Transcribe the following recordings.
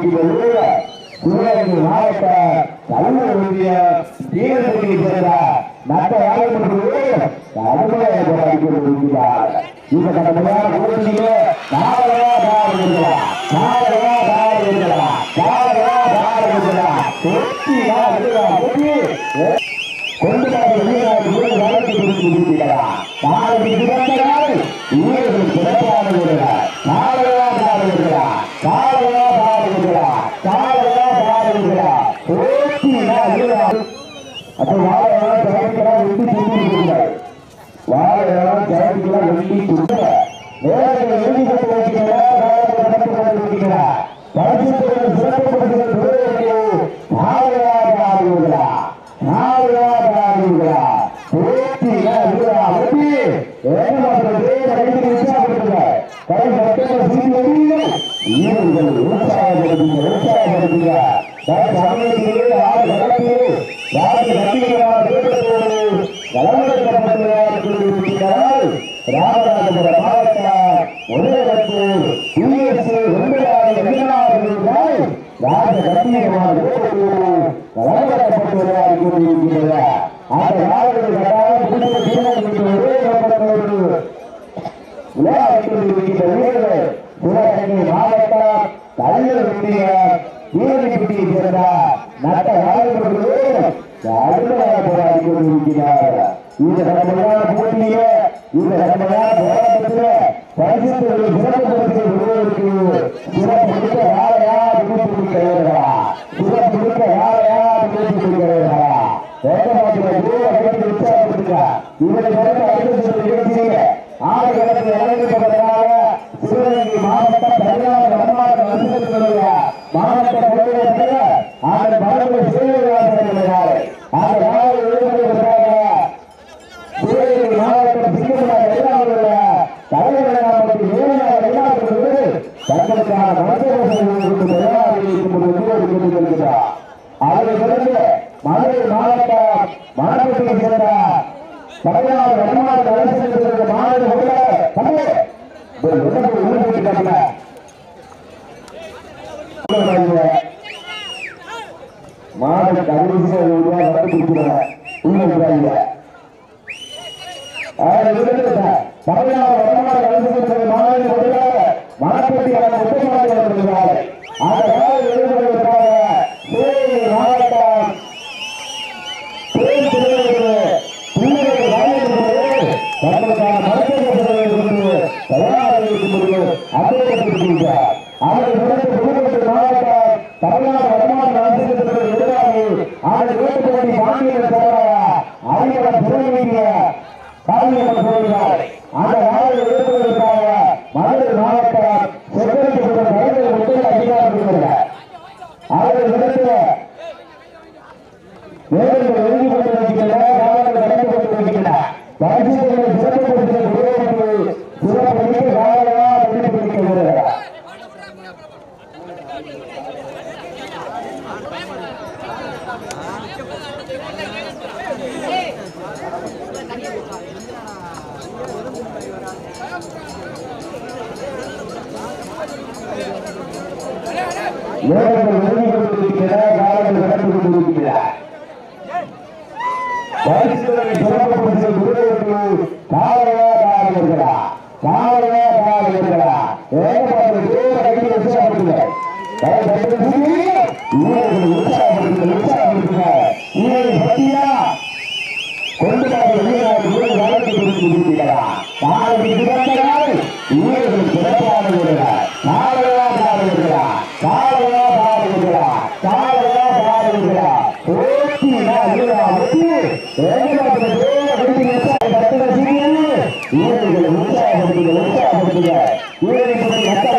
கொண்டிருக்கிறது சிவகங்கை மாவட்ட கல்லூரிய தீவிரத்தை சேர்ந்த மற்ற யாரும் போராடி கொண்டிருக்கிறார் இந்த கடமையான போட்டியிலே நாளையா தாழ் இருக்கிறார் நாளையா தாழ் இருக்கிறார் நாளையா தாழ் இருக்கிறார் இருக்கிறார் வெளிநாடு வளர்த்து நாளைக்கு சிறந்த நாள் வீரர்கள் சிறப்பான இருக்கிறார் நாளையா தாழ் இருக்கிறார் நாளையா தாழ் இருக்கிறார் நாளையா தாழ் இருக்கிறார் தொட்டி நாள் இருக்கிறார் அப்போ வாழையெல்லாம் ஜாதிக்கெல்லாம் வெட்டி சொல்லியிருக்கிறார் வாழையெல்லாம் ஜாதிக்கெல்லாம் வெட்டி கொடுத்த எழுதி கலந்துரைக்கப்பட்டுள்ளார் ராமநாதபுர மாவட்ட ஒரேவத்து யுஎஸ் ஒன்பதாவது வெளிநாடுகள் ராஜ கட்டியமான கலந்துரைக்கப்பட்டுள்ளார் கொண்டிருக்கிறார் அந்த நாடுகள் கட்டாயம் புதிய தீர்மானம் ஒரே நோக்கத்தோடு விளையாட்டில் இருக்கின்ற வீரர்கள் சிவகங்கை மாவட்டம் கல்லூரிய வீரனைப்பட்டியை சேர்ந்த நட்ட நாடுகளோடு கடுமையாக போராடி கொண்டிருக்கிறார் இந்த கடமையான போட்டியிலே இந்த கடமையான போராட்டத்திலே பரிசுத்தவர்கள் சிறப்பு ஒருவருக்கு சிறப்பு மிக்க யாரையா விருப்பி கொடுக்கிறீர்களா சிறப்பு மிக்க யாரையா விருப்பி கொடுக்கிறீர்களா வேகமாட்டில் தூர கைது உற்சாகப்படுத்துங்க இவரை பிறகு அறிந்து சில ஆறு இடத்தில் இறங்கப்பட்டதாக அதை தொடர்ந்து மதுரை மாவட்டம் மாணவர்களை சேர்ந்த பதினாறு வருமான அரசு மாநில மாநில அரசு மாநில வருகிறார்கள் அந்த கால எழுதுவதற்காக சிவகங்கை மாவட்டம் அவர்கள் விடுத்த வேலைகள் எழுதி கொண்டு வருகின்றன காலங்கள் கடந்து கொண்டு வருகின்றன பரிசுகளை சிறப்புப்படுத்த குருவாக்கு சிறப்பு காலையா வெளிப்படுத்த வருகிறார் வேலைகள் எழுதி கொண்டிருக்கின்றன காலங்கள் கடந்து கொண்டிருக்கின்றன நாளைக்கு நாளைக்கு சிறந்த நாள் வீரர்கள் சிறப்பான வருகிறார் நாளையா பாடுகிறா நாளையா பாடுகிறா நாளையா பாடுகிறா போட்டி வீரர்கள் உற்சாகப்படுத்துங்க உற்சாகப்படுத்துங்க வீரர்கள் மற்ற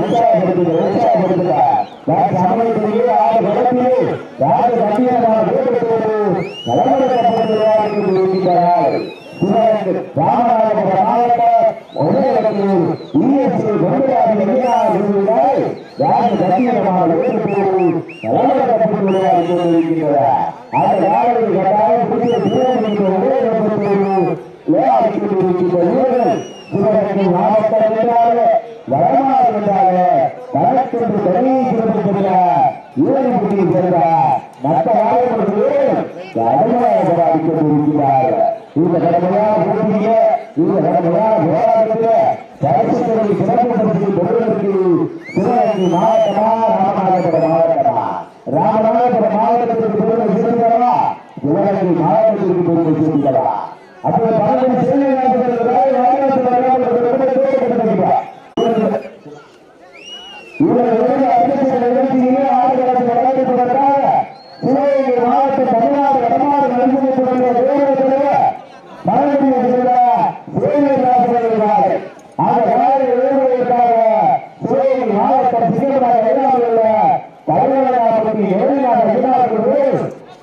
வீரர்கள் உற்சாகப்படுத்துங்க உற்சாகப்படுத்துங்க நான் சமயத்திலேயே ஆறு கடத்திலே யாரு கட்டியமான வேகத்தோடு நலமடைக்கப்பட்டுள்ளார்கள் என்று இருக்கிறார் சிவகங்கை ராமநாதபுரம் மாவட்டம் ஒரேடத்தில் இஎஸ்ஐ வெங்கடாதி வெளியார் இருந்தால் யாரு கட்டியமான வேகத்தோடு நலமடைக்கப்பட்டுள்ளார் என்று இருக்கிறார் அந்த யாரை கட்டாயம் புதிய சிவகங்கை ஒரே இடத்தோடு விளையாடிக் கொண்டிருக்கின்ற வீரர்கள் சிவகங்கை மாவட்டம் என்றாலே வடமாறு என்றாலே வடக்கென்று தனியை சிறப்பிக்கிறார் ஏழு புள்ளி சென்றார் மற்ற வாய்ப்புகள் கடுமையாக போராடிக் கொண்டிருக்கிறார் இந்த கடமையான போட்டியில இந்த கடமையான போராட்டத்தில பரிசுகளை சிறப்புப்படுத்தி பெறுவதற்கு சிவகங்கை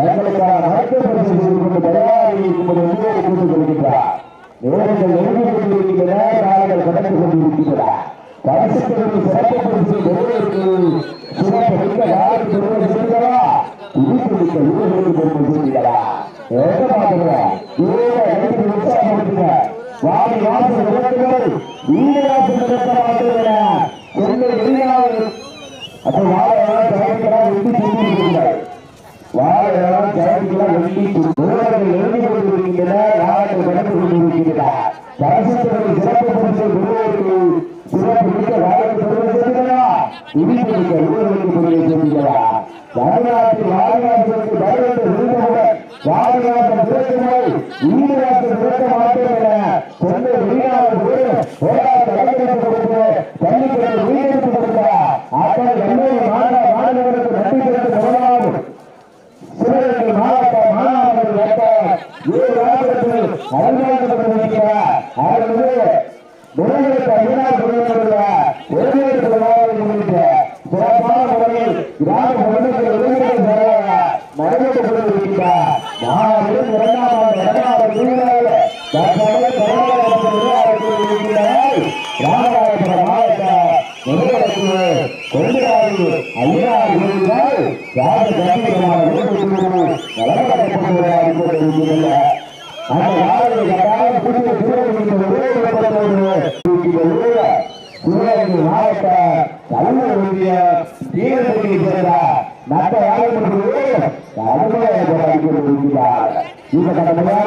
தங்களுக்கான மருத்துவ பரிசு செய்து கொண்டு தயாராகி இருக்கும்போது உங்களோடு கூட்டுக் கொள்கின்றார். நேரங்கள் நெருங்கிக் கொண்டிருக்கின்றன காலங்கள் கடந்து கொண்டிருக்கின்றன. பரிசுகளுக்கு சிறப்பு பரிசு சிறப்பு மிக்க பெறுவது மிக்க வீரர்களுக்கு பெறுவது உற்சாகப்படுத்துங்க. வாடி வாசல் விளக்குகள் வீடு வாசல் விளக்க சென்னை வெளிநாடு அப்போ வாழையெல்லாம் திறமைக்கலாம் வெட்டி ஊழல்கள் எழுதி கொண்டிருக்கின்றன நாளைக்கு கடந்து கொண்டிருக்கின்றன பரிசுத்தவர்கள் சிறப்பு பரிசு பெறுவதற்கு சிறப்பு மிக்க வாழை பெறுவது செய்கிறா இனிப்பு மிக்க ஊழலுக்கு பெறுவது செய்கிறா தமிழ்நாட்டில் வாரியாசத்துக்கு வருவது விருந்தவுடன் வாரியாசம் பிறக்கும்போது ஈடுகாட்டு மாட்டேன் என சென்னை வெளிநாடு போராட்ட அலங்கரித்து கொடுத்து அத்தனை எண்ணெய் மாநில மாநிலங்களுக்கு நன்றி தெரிவித்து முதலாவது சிவகங்கை மாவட்ட மாணவர்கள் அவர்களுக்கு சிறப்பான முறையில் கிராம ராமநாதபுரம் மாவட்ட நிறுவனத்தில் கொண்டாடி ஐயா இருந்தால் ராஜ கண்டிப்பான வழங்கப்பட்டு அந்த நாளில் கட்டாயம் புதிய சிவகங்கை மாவட்ட தலைமை ஒன்றிய தீவிரத்தை சேர்ந்த மற்ற யாரும் கடுமையாக இந்த கடமையான